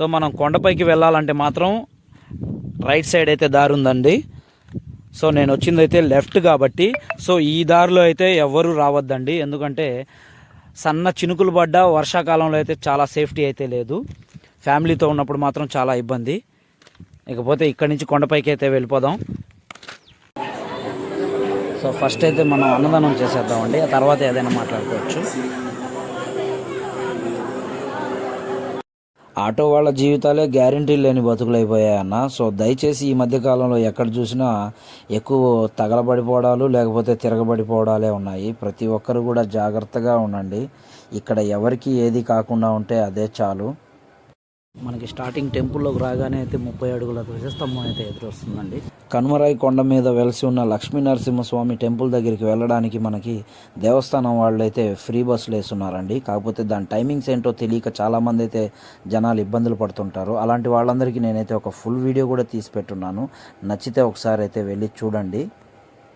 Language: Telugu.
సో మనం కొండపైకి వెళ్ళాలంటే మాత్రం రైట్ సైడ్ అయితే దారి ఉందండి. సో నేను వచ్చింది అయితే లెఫ్ట్ కాబట్టి సో ఈ దారిలో అయితే ఎవ్వరూ రావద్దండి. ఎందుకంటే సన్న చినుకులు పడ్డ వర్షాకాలంలో అయితే చాలా సేఫ్టీ అయితే లేదు. ఫ్యామిలీతో ఉన్నప్పుడు మాత్రం చాలా ఇబ్బంది. ఇకపోతే ఇక్కడి నుంచి కొండపైకి అయితే వెళ్ళిపోదాం. సో ఫస్ట్ అయితే మనం అన్నదానం చేసేద్దామండి. ఆ తర్వాత ఏదైనా మాట్లాడుకోవచ్చు. ఆటో వాళ్ళ జీవితాలే గ్యారంటీ లేని బతుకులైపోయాయన్న. సో దయచేసి ఈ మధ్యకాలంలో ఎక్కడ చూసినా ఎక్కువ తగలబడిపోవడాలు లేకపోతే తిరగబడిపోవడాలే ఉన్నాయి. ప్రతి ఒక్కరు కూడా జాగ్రత్తగా ఉండండి. ఇక్కడ ఎవరికి ఏది కాకుండా ఉంటే అదే చాలు. మనకి స్టార్టింగ్ టెంపుల్లోకి రాగానే అయితే ముప్పై అడుగుల ధ్వజస్తంభం అయితే ఎదురొస్తుందండి. కనుమరాయి కొండ మీద వెలిసి ఉన్న లక్ష్మీ నరసింహస్వామి టెంపుల్ దగ్గరికి వెళ్ళడానికి మనకి దేవస్థానం వాళ్ళు అయితే ఫ్రీ బస్సులు వేస్తున్నారండి. కాకపోతే దాని టైమింగ్స్ ఏంటో తెలియక చాలామంది అయితే జనాలు ఇబ్బందులు పడుతుంటారు. అలాంటి వాళ్ళందరికీ నేనైతే ఒక ఫుల్ వీడియో కూడా తీసి పెట్టున్నాను. నచ్చితే ఒకసారి అయితే వెళ్ళి చూడండి.